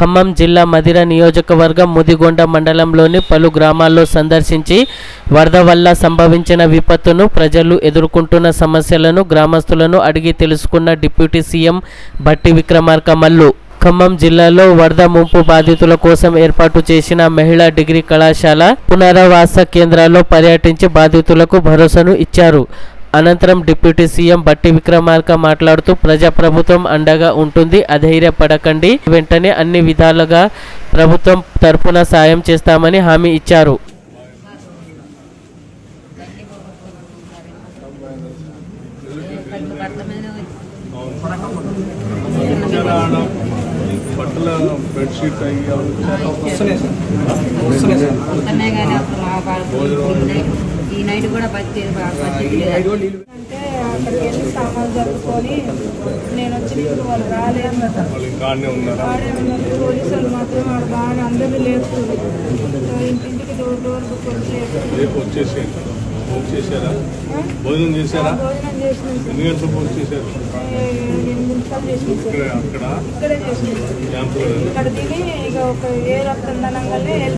ఖమ్మం జిల్లా మదిర నియోజకవర్గం ముదిగొండ మండలంలోని పలు గ్రామాల్లో సందర్శించి వరద వల్ల సంభవించిన విపత్తును ప్రజలు ఎదుర్కొంటున్న సమస్యలను గ్రామస్తులను అడిగి తెలుసుకున్న డిప్యూటీ సీఎం బట్టి విక్రమార్క మల్లు. ఖమ్మం జిల్లాలో వరద ముంపు బాధితుల కోసం ఏర్పాటు చేసిన మహిళా డిగ్రీ కళాశాల పునరావాస కేంద్రాల్లో పర్యటించి బాధితులకు భరోసాను ఇచ్చారు. అనంతరం డిప్యూటీ సీఎం బట్టి విక్రమార్క మాట్లాడుతూ ప్రజాప్రభుత్వం అండగా ఉంటుంది అధైర్యపడకండి. వెంటనే అన్ని విధాలుగా ప్రభుత్వం తరఫున సాయం చేస్తామని హామీ ఇచ్చారు. బట్టల బెడ్షీట్ అయ్యి వస్తున్నాయి నైట్ కూడా బతికేది అంటే అక్కడికి వెళ్ళి సామాన్లు జరుపుకొని నేను వచ్చినప్పుడు వాళ్ళు రాలేదు ఉన్నారా పోలీసులు మాత్రం ఆడ బాగా అందరినీ లేపుతుంది. ఇంటింటికి డోర్ డోర్ రేపు భోజనం చేశారా? భోజనం చేశారా? ఎన్ని గంటలకు భోజనం చేశారు? ఇక్కడ అక్కడ? క్యాంపులో